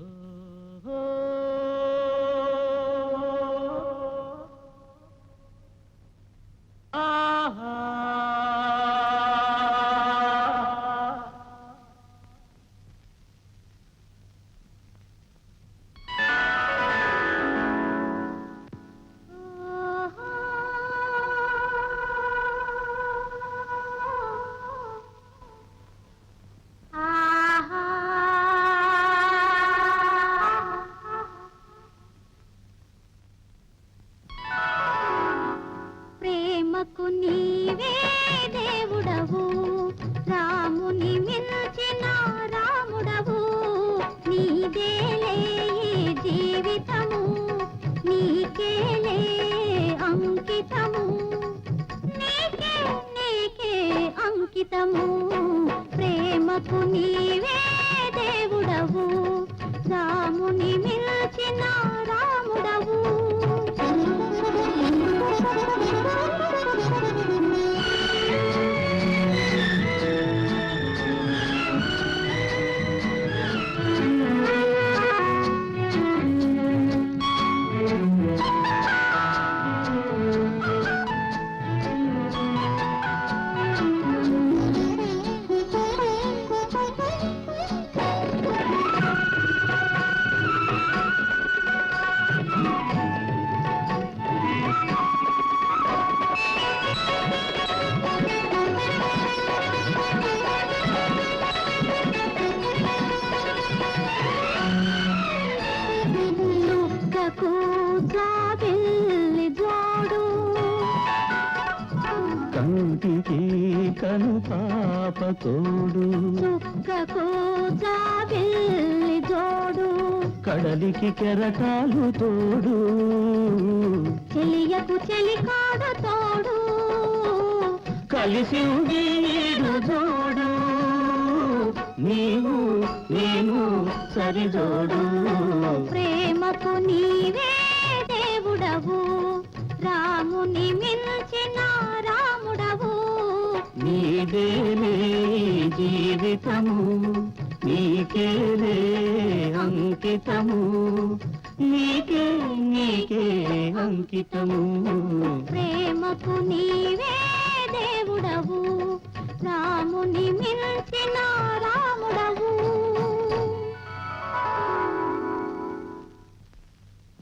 Uh... ప్రేమకు నీవే దేవుడవు. రాముని మించిన రాముడవు. నీదేలే జీవితము. నీకేలే అంకితము. నీకే నీకే అంకితము. కను పాప తోడు జోడు. కడలికి కెరటాలు తోడు. చెలియకు చెలికాడు తోడు. కలిసి జోడు. నీవు నేను సరిజోడు ప్రేమకు నీవే దేవుడవు. రాముని మించిన నీదేలే జీవితము నీకేలే అంకితము. నీకే నీకే అంకితము. ప్రేమకు నీవే